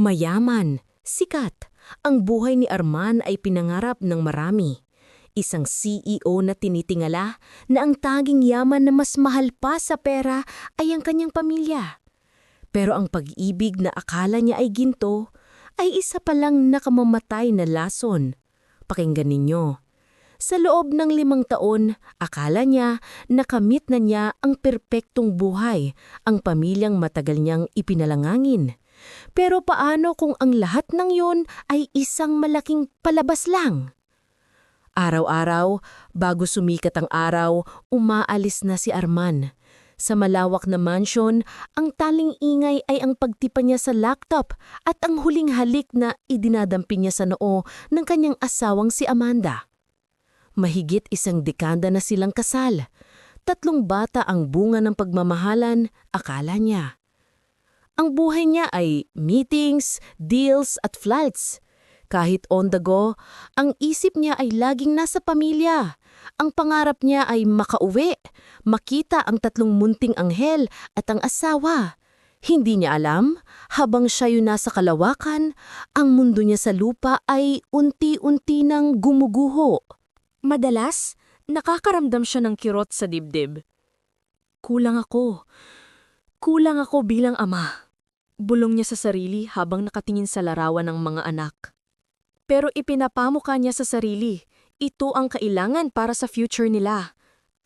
Mayaman, sikat, ang buhay ni Arman ay pinangarap ng marami. Isang CEO na tinitingala na ang taging yaman na mas mahal pa sa pera ay ang kanyang pamilya. Pero ang pag-ibig na akala niya ay ginto ay isa palang nakamamatay na lason. Pakinggan ninyo. Sa loob ng limang taon, akala niya nakamit na niya ang perpektong buhay, ang pamilyang matagal niyang ipinalangangin. Pero paano kung ang lahat ng yon ay isang malaking palabas lang? Araw-araw, bago sumikat ang araw, umaalis na si Arman. Sa malawak na mansion, ang taling ingay ay ang pagtipa niya sa laptop at ang huling halik na idinadampi niya sa noo ng kanyang asawang si Amanda. Mahigit isang dekada na silang kasal. Tatlong bata ang bunga ng pagmamahalan, akala niya. Ang buhay niya ay meetings, deals at flights. Kahit on the go, ang isip niya ay laging nasa pamilya. Ang pangarap niya ay makauwi, makita ang tatlong munting anghel at ang asawa. Hindi niya alam, habang siya yun nasa kalawakan, ang mundo niya sa lupa ay unti-unti nang gumuguho. Madalas, nakakaramdam siya ng kirot sa dibdib. Kulang ako. Kulang ako bilang ama. Bulong niya sa sarili habang nakatingin sa larawan ng mga anak. Pero ipinapamukha niya sa sarili, ito ang kailangan para sa future nila.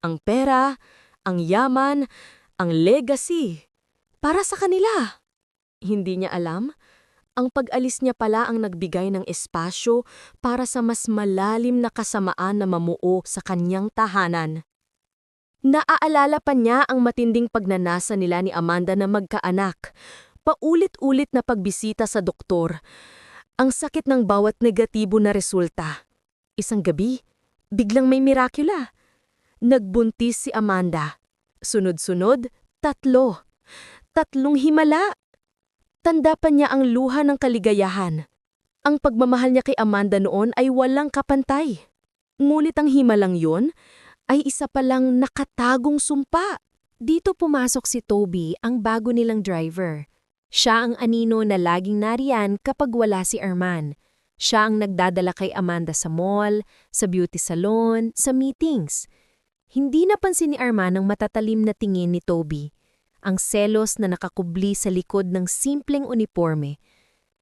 Ang pera, ang yaman, ang legacy. Para sa kanila. Hindi niya alam, ang pag-alis niya pala ang nagbigay ng espasyo para sa mas malalim na kasamaan na mamuo sa kanyang tahanan. Naaalala pa niya ang matinding pagnanasa nila ni Amanda na magkaanak, paulit-ulit na pagbisita sa doktor, ang sakit ng bawat negatibo na resulta. Isang gabi, biglang may mirakula. Nagbuntis si Amanda. Sunod-sunod, tatlo. Tatlong himala. Tanda pa niya ang luha ng kaligayahan. Ang pagmamahal niya kay Amanda noon ay walang kapantay. Ngunit ang himalang yun ay isa palang nakatagong sumpa. Dito pumasok si Toby, ang bago nilang driver. Siya ang anino na laging nariyan kapag wala si Arman. Siya ang nagdadala kay Amanda sa mall, sa beauty salon, sa meetings. Hindi napansin ni Arman ang matatalim na tingin ni Toby, ang selos na nakakubli sa likod ng simpleng uniforme.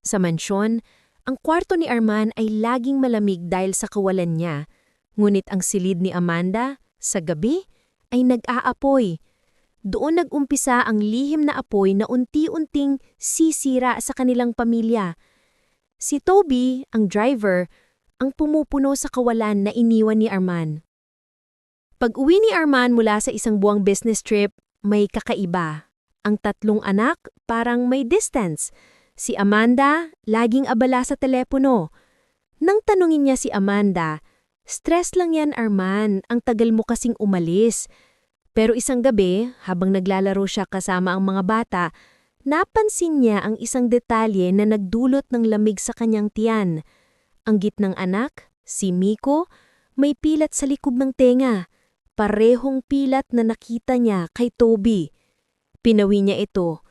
Sa mansyon, ang kwarto ni Arman ay laging malamig dahil sa kawalan niya, ngunit ang silid ni Amanda, sa gabi, ay nag-aapoy doon nagumpisa ang lihim na apoy na unti-unting sisira sa kanilang pamilya. Si Toby, ang driver, ang pumupuno sa kawalan na iniwan ni Arman. Pag-uwi ni Arman mula sa isang buwang business trip, may kakaiba. Ang tatlong anak parang may distance. Si Amanda, laging abala sa telepono. Nang tanungin niya si Amanda, stress lang yan Arman, ang tagal mo kasing umalis. Pero isang gabi, habang naglalaro siya kasama ang mga bata, napansin niya ang isang detalye na nagdulot ng lamig sa kanyang tiyan. Ang gitnang anak, si Miko, may pilat sa likod ng tenga. Parehong pilat na nakita niya kay Toby. Pinawi niya ito.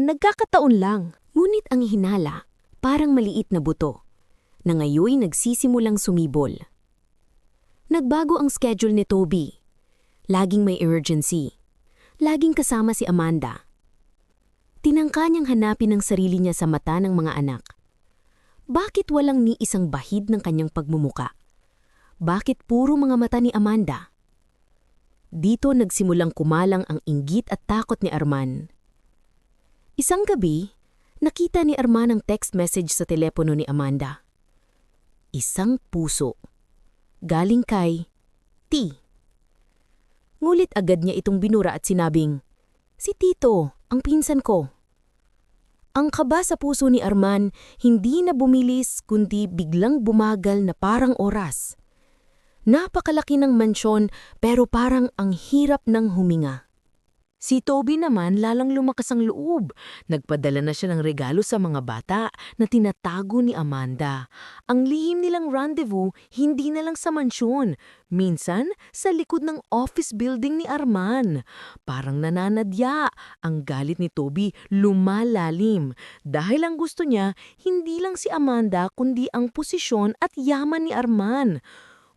Nagkakataon lang. Ngunit ang hinala, parang maliit na buto, na ngayoy nagsisimulang sumibol. Nagbago ang schedule ni Toby. Laging may emergency. Laging kasama si Amanda. Tinangka niyang hanapin ang sarili niya sa mata ng mga anak. Bakit walang ni isang bahid ng kanyang pagmumuka? Bakit puro mga mata ni Amanda? Dito nagsimulang kumalang ang inggit at takot ni Arman. Isang gabi, nakita ni Arman ang text message sa telepono ni Amanda. Isang puso. Galing kay T. Ngulit agad niya itong binura at sinabing, Si Tito, ang pinsan ko. Ang kaba sa puso ni Arman hindi na bumilis kundi biglang bumagal na parang oras. Napakalaki ng mansyon pero parang ang hirap ng huminga. Si Toby naman lalang lumakas ang loob. Nagpadala na siya ng regalo sa mga bata na tinatago ni Amanda. Ang lihim nilang rendezvous hindi na lang sa mansyon, minsan sa likod ng office building ni Arman. Parang nananadya, ang galit ni Toby lumalalim dahil ang gusto niya hindi lang si Amanda kundi ang posisyon at yaman ni Arman.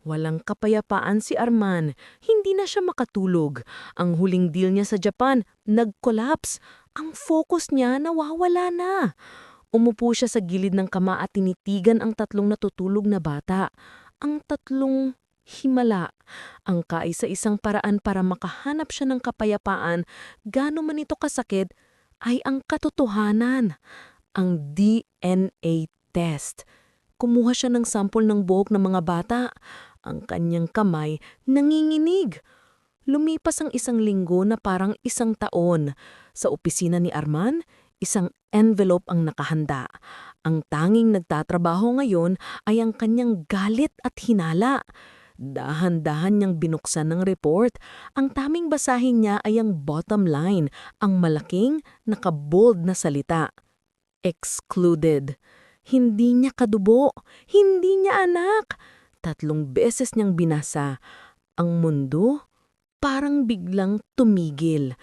Walang kapayapaan si Arman. Hindi na siya makatulog. Ang huling deal niya sa Japan, nag-collapse. Ang focus niya nawawala na. Umupo siya sa gilid ng kama at tinitigan ang tatlong natutulog na bata. Ang tatlong himala. Ang kaisa-isang paraan para makahanap siya ng kapayapaan, gano man ito kasakit, ay ang katotohanan. Ang DNA test. Kumuha siya ng sampol ng buhok ng mga bata. Ang kanyang kamay nanginginig. Lumipas ang isang linggo na parang isang taon. Sa opisina ni Arman, isang envelope ang nakahanda. Ang tanging nagtatrabaho ngayon ay ang kanyang galit at hinala. Dahan-dahan niyang binuksan ng report. Ang taming basahin niya ay ang bottom line, ang malaking, nakabold na salita. Excluded. Hindi niya kadubo. Hindi niya anak. Tatlong beses niyang binasa. Ang mundo parang biglang tumigil.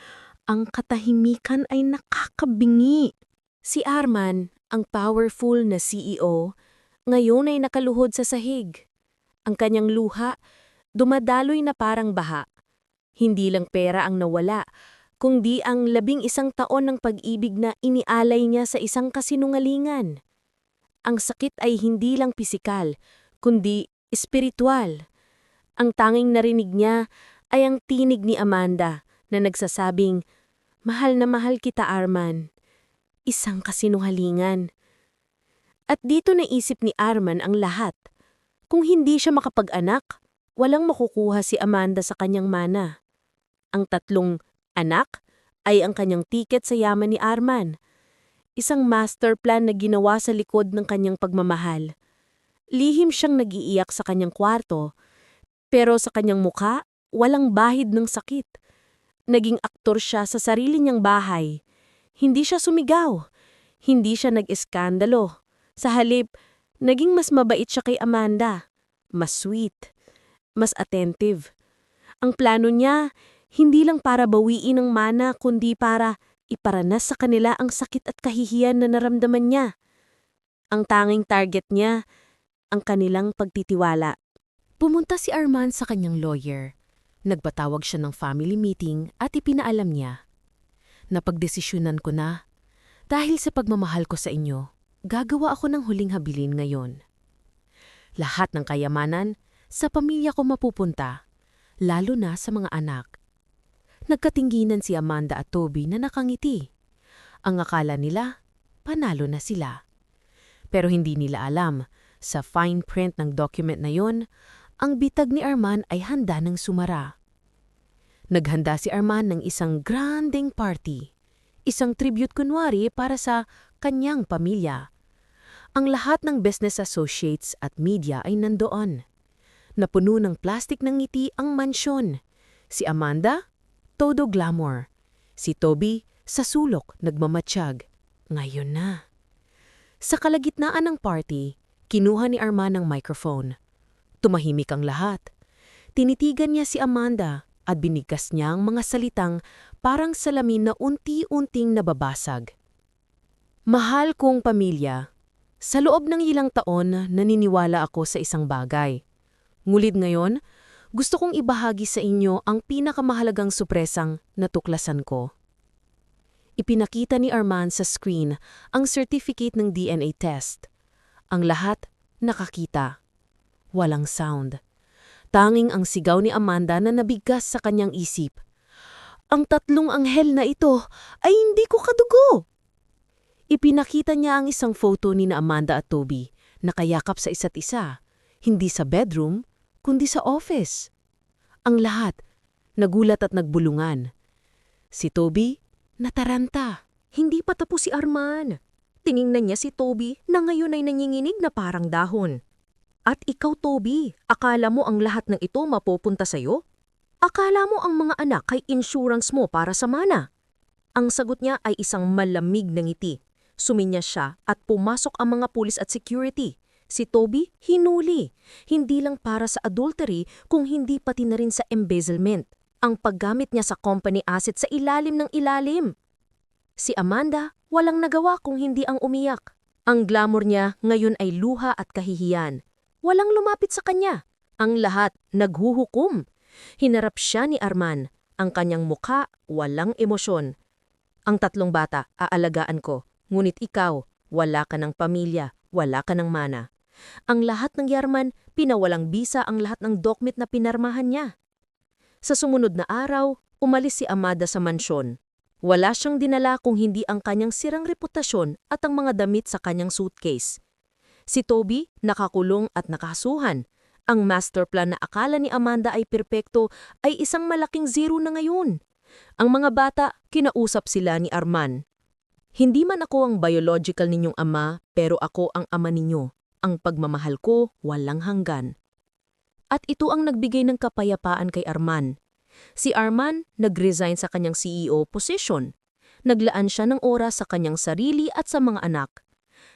Ang katahimikan ay nakakabingi. Si Arman, ang powerful na CEO, ngayon ay nakaluhod sa sahig. Ang kanyang luha, dumadaloy na parang baha. Hindi lang pera ang nawala, kundi ang labing isang taon ng pag-ibig na inialay niya sa isang kasinungalingan. Ang sakit ay hindi lang pisikal, kundi espiritual. Ang tanging narinig niya ay ang tinig ni Amanda na nagsasabing, Mahal na mahal kita, Arman. Isang kasinungalingan. At dito naisip ni Arman ang lahat. Kung hindi siya makapag-anak, walang makukuha si Amanda sa kanyang mana. Ang tatlong anak ay ang kanyang tiket sa yaman ni Arman. Isang master plan na ginawa sa likod ng kanyang pagmamahal. Lihim siyang nagiiyak sa kanyang kwarto, pero sa kanyang mukha, walang bahid ng sakit. Naging aktor siya sa sarili niyang bahay. Hindi siya sumigaw. Hindi siya nag-eskandalo. Sa halip, naging mas mabait siya kay Amanda. Mas sweet. Mas attentive. Ang plano niya, hindi lang para bawiin ang mana kundi para iparanas sa kanila ang sakit at kahihiyan na naramdaman niya. Ang tanging target niya, ang kanilang pagtitiwala. Pumunta si Arman sa kanyang lawyer. Nagpatawag siya ng family meeting at ipinaalam niya. Napagdesisyonan ko na. Dahil sa pagmamahal ko sa inyo, gagawa ako ng huling habilin ngayon. Lahat ng kayamanan sa pamilya ko mapupunta, lalo na sa mga anak. Nagkatingginan si Amanda at Toby na nakangiti. Ang akala nila, panalo na sila. Pero hindi nila alam sa fine print ng document na yon, ang bitag ni Arman ay handa ng sumara. Naghanda si Arman ng isang granding party, isang tribute kunwari para sa kanyang pamilya. Ang lahat ng business associates at media ay nandoon. Napuno ng plastik ng ngiti ang mansyon. Si Amanda, todo glamour. Si Toby, sa sulok, nagmamatsyag. Ngayon na. Sa kalagitnaan ng party, Kinuha ni Arman ang microphone. Tumahimik ang lahat. Tinitigan niya si Amanda at binigkas niya ang mga salitang parang salamin na unti-unting nababasag. Mahal kong pamilya, sa loob ng ilang taon naniniwala ako sa isang bagay. Ngulit ngayon, gusto kong ibahagi sa inyo ang pinakamahalagang supresang natuklasan ko. Ipinakita ni Arman sa screen ang certificate ng DNA test. Ang lahat nakakita. Walang sound. Tanging ang sigaw ni Amanda na nabigkas sa kanyang isip. Ang tatlong anghel na ito ay hindi ko kadugo. Ipinakita niya ang isang photo ni na Amanda at Toby, nakayakap sa isa't isa, hindi sa bedroom, kundi sa office. Ang lahat, nagulat at nagbulungan. Si Toby, nataranta. Hindi pa tapos si Arman. Tiningnan niya si Toby na ngayon ay nanginginig na parang dahon. At ikaw, Toby, akala mo ang lahat ng ito mapupunta sa'yo? Akala mo ang mga anak ay insurance mo para sa mana? Ang sagot niya ay isang malamig na ngiti. Suminya siya at pumasok ang mga pulis at security. Si Toby, hinuli. Hindi lang para sa adultery, kung hindi pati na rin sa embezzlement. Ang paggamit niya sa company asset sa ilalim ng ilalim. Si Amanda, walang nagawa kung hindi ang umiyak. Ang glamour niya ngayon ay luha at kahihiyan. Walang lumapit sa kanya. Ang lahat naghuhukom. Hinarap siya ni Arman. Ang kanyang mukha, walang emosyon. Ang tatlong bata, aalagaan ko. Ngunit ikaw, wala ka ng pamilya, wala ka ng mana. Ang lahat ng Yarman, pinawalang bisa ang lahat ng document na pinarmahan niya. Sa sumunod na araw, umalis si Amada sa mansyon. Wala siyang dinala kung hindi ang kanyang sirang reputasyon at ang mga damit sa kanyang suitcase. Si Toby, nakakulong at nakasuhan. Ang master plan na akala ni Amanda ay perpekto ay isang malaking zero na ngayon. Ang mga bata, kinausap sila ni Arman. Hindi man ako ang biological ninyong ama, pero ako ang ama ninyo. Ang pagmamahal ko, walang hanggan. At ito ang nagbigay ng kapayapaan kay Arman. Si Arman nag-resign sa kanyang CEO position. Naglaan siya ng oras sa kanyang sarili at sa mga anak.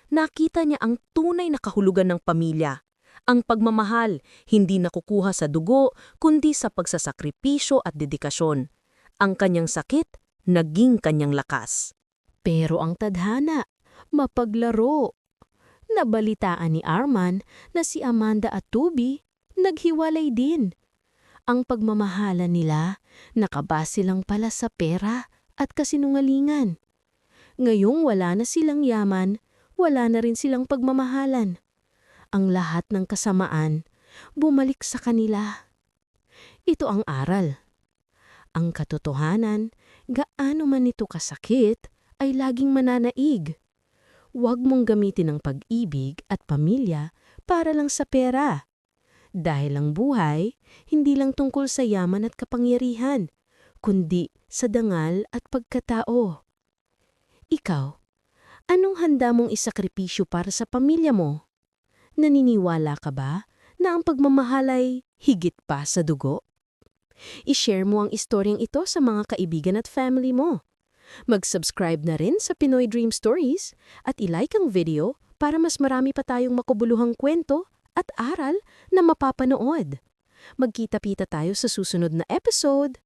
Nakita niya ang tunay na kahulugan ng pamilya. Ang pagmamahal, hindi nakukuha sa dugo, kundi sa pagsasakripisyo at dedikasyon. Ang kanyang sakit, naging kanyang lakas. Pero ang tadhana, mapaglaro. Nabalitaan ni Arman na si Amanda at Tubi naghiwalay din. Ang pagmamahalan nila nakabase lang pala sa pera at kasinungalingan. Ngayong wala na silang yaman, wala na rin silang pagmamahalan. Ang lahat ng kasamaan bumalik sa kanila. Ito ang aral. Ang katotohanan, gaano man ito kasakit, ay laging mananaig. Huwag mong gamitin ang pag-ibig at pamilya para lang sa pera. Dahil ang buhay, hindi lang tungkol sa yaman at kapangyarihan, kundi sa dangal at pagkatao. Ikaw, anong handa mong isakripisyo para sa pamilya mo? Naniniwala ka ba na ang pagmamahal ay higit pa sa dugo? I-share mo ang istoryang ito sa mga kaibigan at family mo. Mag-subscribe na rin sa Pinoy Dream Stories at ilike ang video para mas marami pa tayong makubuluhang kwento at aral na mapapanood. Magkita-pita tayo sa susunod na episode.